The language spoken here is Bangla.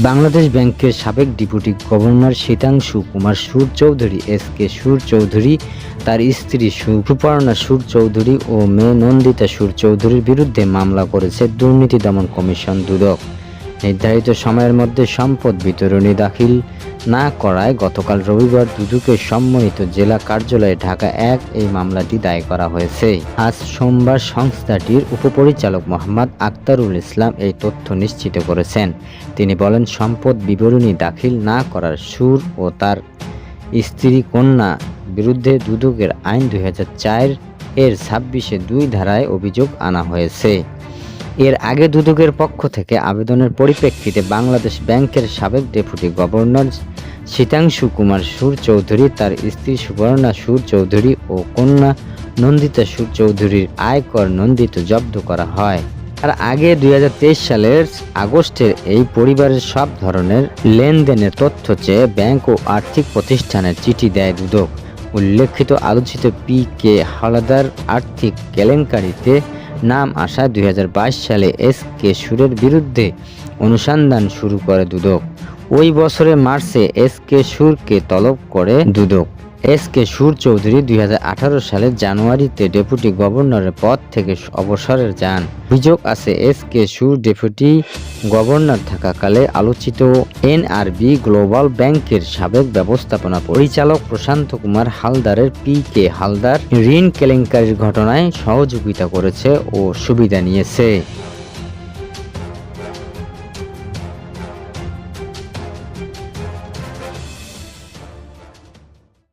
বাংলাদেশ ব্যাংকের সাবেক ডিপুটি গভর্নর শীতাংশু কুমার সুর চৌধুরী, এস কে সুর চৌধুরী, তার স্ত্রী সুপর্ণা সুর চৌধুরী ও মেয়ে নন্দিতা সুর চৌধুরীর বিরুদ্ধে মামলা করেছে দুর্নীতি দমন কমিশন দুদক। নির্ধারিত সময়ের মধ্যে সম্পদ বিতরণী দাখিল না করায় গতকাল রবিবার দুদকের সম্মানিত জেলা কার্যালয়ে ঢাকা এক এই মামলাটি দায় করা হয়েছে। আজ সোমবার সংস্থাটির উপপরিচালক মোহাম্মদ আক্তারুল ইসলাম এই তথ্য নিশ্চিত করেছেন। তিনি বলেন, সম্পদ বিবরণী দাখিল না করার সুর ও তার স্ত্রী কন্যা বিরুদ্ধে দুদকের আইন দু হাজার চার এর ছাব্বিশে দুই ধারায় অভিযোগ আনা হয়েছে। এর আগে দুদকের পক্ষ থেকে আবেদনের পরিপ্রেক্ষিতে বাংলাদেশ ব্যাংকের সাবেক ডেপুটি গভর্নর শীতাংশু কুমার সুর চৌধুরী তার স্ত্রী সুবর্ণা সুর চৌধুরী ও কন্যা নন্দিতা সুর চৌধুরীর আয়কর নন্দিত জব্দ করা হয়। আর আগে দুই হাজার তেইশ সালের আগস্টের এই পরিবারের সব ধরনের লেনদেনের তথ্য চেয়ে ব্যাংক ও আর্থিক প্রতিষ্ঠানের চিঠি দেয় দুদক। উল্লেখিত আলোচিত পি কে হালাদার আর্থিক কেলেঙ্কারিতে নাম আসা দুই সালে এস কে সুরের বিরুদ্ধে অনুসন্ধান শুরু করে দুদক। ওই বছরের মার্চে এস কে সুরকে তলব করে দুদক। এস কে সুর চৌধুরী দুই হাজার আঠারো সালের জানুয়ারিতে ডেপুটি গভর্নরের পদ থেকে অবসরের যান। অভিযোগ আছে, এস কে সুর ডেপুটি গভর্নর থাকাকালে আলোচিত এনআরবি গ্লোবাল ব্যাংকের সাবেক ব্যবস্থাপনা পরিচালক প্রশান্ত কুমার হালদারের পি কে হালদার ঋণ কেলেঙ্কারির ঘটনায় সহযোগিতা করেছে ও সুবিধা নিয়েছে।